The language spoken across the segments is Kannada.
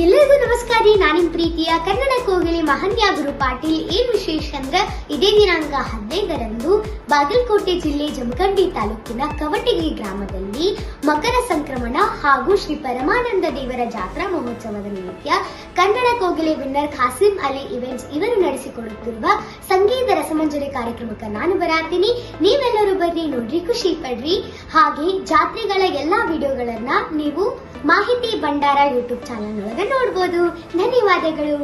ಎಲ್ಲರಿಗೂ ನಮಸ್ಕಾರ ರೀ. ನಾನಿನ್ ಪ್ರೀತಿಯ ಕನ್ನಡ ಕೋಗಿಲೆ ಮಹನ್ಯ ಗುರು ಪಾಟೀಲ್. ಏನ್ ವಿಶೇಷ ಅಂದ್ರೆ ಇದೇ ದಿನಾಂಕ ಹದಿನೈದರಂದು ಬಾಗಲಕೋಟೆ ಜಿಲ್ಲೆ ಜಮಖಂಡಿ ತಾಲೂಕಿನ ಕವಟಗಿ ಗ್ರಾಮದಲ್ಲಿ ಮಕರ ಸಂಕ್ರಮಣ ಹಾಗೂ ಶ್ರೀ ಪರಮಾನಂದ ದೇವರ ಜಾತ್ರಾ ಮಹೋತ್ಸವದ ನಿಮಿತ್ತ ಕನ್ನಡ ಕೋಗಿಲೆ ವಿನ್ನರ್ ಖಾಸಿಂ ಅಲಿ ಇವೆಂಟ್ಸ್ ಇವರು ನಡೆಸಿಕೊಡುತ್ತಿರುವ ಸಂಗೀತ ರಸಮಂಜರಿ ಕಾರ್ಯಕ್ರಮಕ್ಕೆ ನಾನು ಬರಾತೀನಿ ನೀವೆಲ್ಲರೂ ಬರ್ರಿ, ನೋಡ್ರಿ, ಖುಷಿ ಪಡ್ರಿ. ಹಾಗೆ ಜಾತ್ರೆಗಳ ಎಲ್ಲಾ ವಿಡಿಯೋಗಳನ್ನ ನೀವು ಮಾಹಿತಿ ಭಂಡಾರ ಯೂಟ್ಯೂಬ್ ಚಾನಲ್ ಒಳಗೆ ನೋಡ್ಬೋದು. ಧನ್ಯವಾದಗಳು.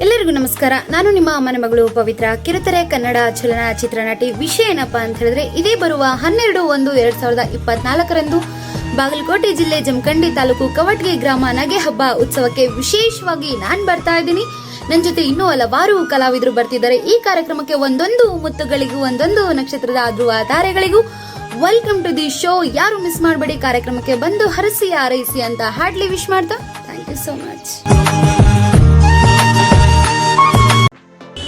ಎಲ್ಲರಿಗೂ ನಮಸ್ಕಾರ. ನಾನು ನಿಮ್ಮ ಅಮ್ಮನ ಮಗಳು ಪವಿತ್ರ. ಕಿರುತೆರೆ ಕನ್ನಡ ಚಲನಚಿತ್ರ ನಟಿ ವಿಷಯ ಏನಪ್ಪ ಅಂತ ಹೇಳಿದ್ರೆ, ಇದೇ ಬರುವ ಹನ್ನೆರಡು ಒಂದು ಎರಡ್ ಸಾವಿರದ ಇಪ್ಪತ್ನಾಲ್ಕರಂದು ಬಾಗಲಕೋಟೆ ಜಿಲ್ಲೆ ಜಮಖಂಡಿ ತಾಲೂಕು ಕವಟ್ಗೆ ಗ್ರಾಮ ನಗೆ ಹಬ್ಬ ಉತ್ಸವಕ್ಕೆ ವಿಶೇಷವಾಗಿ ನಾನ್ ಬರ್ತಾ ಇದ್ದೀನಿ. ನನ್ನ ಜೊತೆ ಇನ್ನೂ ಹಲವಾರು ಕಲಾವಿದರು ಬರ್ತಿದ್ದಾರೆ. ಈ ಕಾರ್ಯಕ್ರಮಕ್ಕೆ ಒಂದೊಂದು ಮುತ್ತುಗಳಿಗೂ, ಒಂದೊಂದು ನಕ್ಷತ್ರದ ಧ್ರುವ ತಾರೆಗಳಿಗೂ ವೆಲ್ಕಮ್ ಟು ದಿ ಶೋ ಯಾರು ಮಿಸ್ ಮಾಡಬೇಡಿ ಕಾರ್ಯಕ್ರಮಕ್ಕೆ ಬಂದು ಹರಸಿ ಹಾರೈಸಿ ಅಂತ ಹಾರ್ಡ್ಲಿ ವಿಶ್ ಮಾಡ್ತಾ? Thank you so much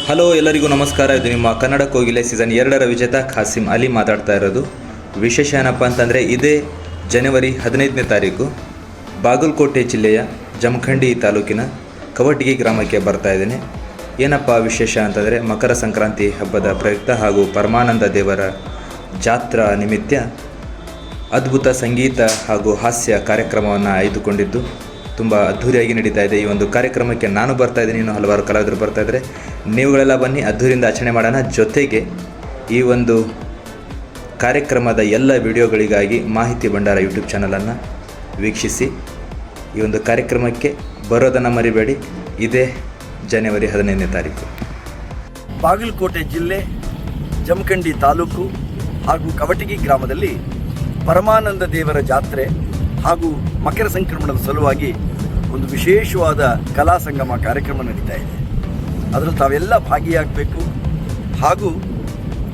hello ಎಲ್ಲರಿಗೂ ನಮಸ್ಕಾರ. ಇದು ನಿಮ್ಮ ಕನ್ನಡ ಕೋಗಿಲೆ ಸೀಸನ್ ಎರಡರ ವಿಜೇತ ಖಾಸಿಂ ಅಲಿ ಮಾತಾಡ್ತಾ ಇರೋದು. ವಿಶೇಷ ಏನಪ್ಪ ಅಂತಂದರೆ ಇದೇ ಜನವರಿ ಹದಿನೈದನೇ ತಾರೀಕು ಬಾಗಲಕೋಟೆ ಜಿಲ್ಲೆಯ ಜಮಖಂಡಿ ತಾಲೂಕಿನ ಕವಟಗಿ ಗ್ರಾಮಕ್ಕೆ ಬರ್ತಾ ಇದ್ದೇನೆ. ಏನಪ್ಪ ವಿಶೇಷ ಅಂತಂದರೆ ಮಕರ ಸಂಕ್ರಾಂತಿ ಹಬ್ಬದ ಪ್ರಯುಕ್ತ ಹಾಗೂ ಪರಮಾನಂದ ದೇವರ ಜಾತ್ರಾ ನಿಮಿತ್ತ ಅದ್ಭುತ ಸಂಗೀತ ಹಾಗೂ ಹಾಸ್ಯ ಕಾರ್ಯಕ್ರಮವನ್ನು ಆಯ್ದುಕೊಂಡಿದ್ದು ತುಂಬ ಅದ್ಧೂರಿಯಾಗಿ ನಡೀತಾ ಇದೆ ಈ ಒಂದು ಕಾರ್ಯಕ್ರಮಕ್ಕೆ ನಾನು ಬರ್ತಾ ಇದ್ದೀನಿ. ಇನ್ನು ಹಲವಾರು ಕಲಾವಿದರು ಬರ್ತಾ ಇದ್ದಾರೆ. ನೀವುಗಳೆಲ್ಲ ಬನ್ನಿ, ಅದ್ಧೂರಿಯಿಂದ ಆಚರಣೆ ಮಾಡೋಣ. ಜೊತೆಗೆ ಈ ಒಂದು ಕಾರ್ಯಕ್ರಮದ ಎಲ್ಲ ವಿಡಿಯೋಗಳಿಗಾಗಿ ಮಾಹಿತಿ ಭಂಡಾರ ಯೂಟ್ಯೂಬ್ ಚಾನಲನ್ನು ವೀಕ್ಷಿಸಿ. ಈ ಒಂದು ಕಾರ್ಯಕ್ರಮಕ್ಕೆ ಬರೋದನ್ನು ಮರಿಬೇಡಿ. ಇದೇ ಜನವರಿ ಹದಿನೈದನೇ ತಾರೀಕು. ಬಾಗಲಕೋಟೆ ಜಿಲ್ಲೆ ಜಮಖಂಡಿ ತಾಲೂಕು ಹಾಗೂ ಕವಟಗಿ ಗ್ರಾಮದಲ್ಲಿ ಪರಮಾನಂದ ದೇವರ ಜಾತ್ರೆ ಹಾಗೂ ಮಕರ ಸಂಕ್ರಮಣದ ಸಲುವಾಗಿ ಒಂದು ವಿಶೇಷವಾದ ಕಲಾ ಸಂಗಮ ಕಾರ್ಯಕ್ರಮ ನಡೀತಾ ಇದೆ. ಅದರಲ್ಲಿ ತಾವೆಲ್ಲ ಭಾಗಿಯಾಗಬೇಕು ಹಾಗೂ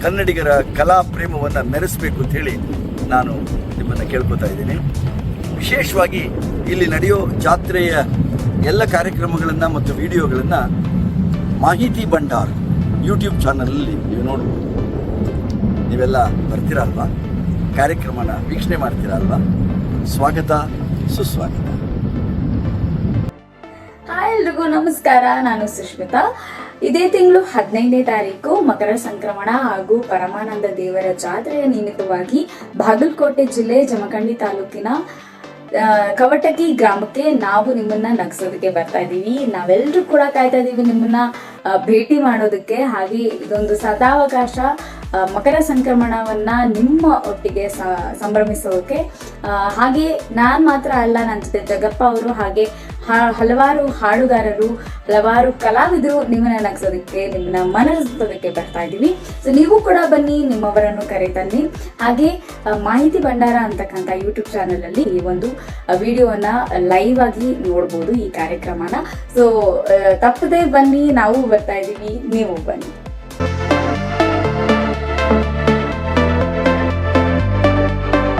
ಕನ್ನಡಿಗರ ಕಲಾ ಪ್ರೇಮವನ್ನು ಮೆರೆಸಬೇಕು ಅಂತೇಳಿ ನಾನು ನಿಮ್ಮನ್ನು ಕೇಳ್ಕೊತಾ ಇದ್ದೀನಿ. ವಿಶೇಷವಾಗಿ ಇಲ್ಲಿ ನಡೆಯೋ ಜಾತ್ರೆಯ ಎಲ್ಲ ಕಾರ್ಯಕ್ರಮಗಳನ್ನು ಮತ್ತು ವಿಡಿಯೋಗಳನ್ನು ಮಾಹಿತಿ ಭಂಡಾರ್ ಯೂಟ್ಯೂಬ್ ಚಾನಲಲ್ಲಿ ನೀವು ನೋಡ್ಬೋದು. ನೀವೆಲ್ಲ ಬರ್ತೀರಲ್ವಾ? ಕಾರ್ಯಕ್ರಮನ ವೀಕ್ಷಣೆ ಮಾಡ್ತೀರಲ್ವಾ? ಸ್ವಾಗತ, ಸುಸ್ವಾಗತ. ಹಾಯ್ ಎಲ್ರಿಗೂ ನಮಸ್ಕಾರ, ನಾನು ಸುಷ್ಮಿತಾ ಇದೇ ತಿಂಗಳು ಹದಿನೈದನೇ ತಾರೀಕು, ಮಕರ ಸಂಕ್ರಮಣ ಹಾಗೂ ಪರಮಾನಂದ ದೇವರ ಜಾತ್ರೆಯ ನಿಮಿತ್ತವಾಗಿ ಬಾಗಲಕೋಟೆ ಜಿಲ್ಲೆ ಜಮಖಂಡಿ ತಾಲೂಕಿನ ಕವಟಕಿ ಗ್ರಾಮಕ್ಕೆ ನಾವು ನಿಮ್ಮನ್ನ ನಗ್ಸೋದಕ್ಕೆ ಬರ್ತಾ ಇದ್ದೀವಿ. ನಾವೆಲ್ಲರೂ ಕೂಡ ಕಾಯ್ತಾ ಇದ್ದೀವಿ ನಿಮ್ಮನ್ನ. ಭೇಟಿ ಮಾಡೋದಕ್ಕೆ ಹಾಗೆ ಇದೊಂದು ಸದಾವಕಾಶ ಮಕರ ಸಂಕ್ರಮಣವನ್ನ ನಿಮ್ಮ ಒಟ್ಟಿಗೆ ಸಂಭ್ರಮಿಸೋಕೆ. ಹಾಗೆ ನಾನ್ ಮಾತ್ರ ಅಲ್ಲ ನನ್ನ ಜೊತೆ ಜಗಪ್ಪ ಅವರು ಹಾಗೆ ಹಲವಾರು ಹಾಡುಗಾರರು, ಹಲವಾರು ಕಲಾವಿದರು ನಿಮ್ಮನ್ನ ನಗ್ಸೋದಕ್ಕೆ, ನಿಮ್ಮನ್ನ ಮನಸ್ಸೋದಕ್ಕೆ ಬರ್ತಾ ಇದ್ದೀವಿ. ಸೊ ನೀವು ಕೂಡ ಬನ್ನಿ, ನಿಮ್ಮವರನ್ನು ಕರೆತನ್ನಿ. ಹಾಗೆ ಮಾಹಿತಿ ಭಂಡಾರ ಅಂತಕ್ಕಂಥ ಯೂಟ್ಯೂಬ್ ಚಾನಲ್ ಅಲ್ಲಿ ಈ ಒಂದು ವಿಡಿಯೋನ ಲೈವ್ ಆಗಿ ನೋಡ್ಬೋದು ಈ ಕಾರ್ಯಕ್ರಮನ. ಸೊ ತಪ್ಪದೆ ಬನ್ನಿ, ನಾವು ಬರ್ತಾ ಇದ್ದೀವಿ, ನೀವು ಬನ್ನಿ.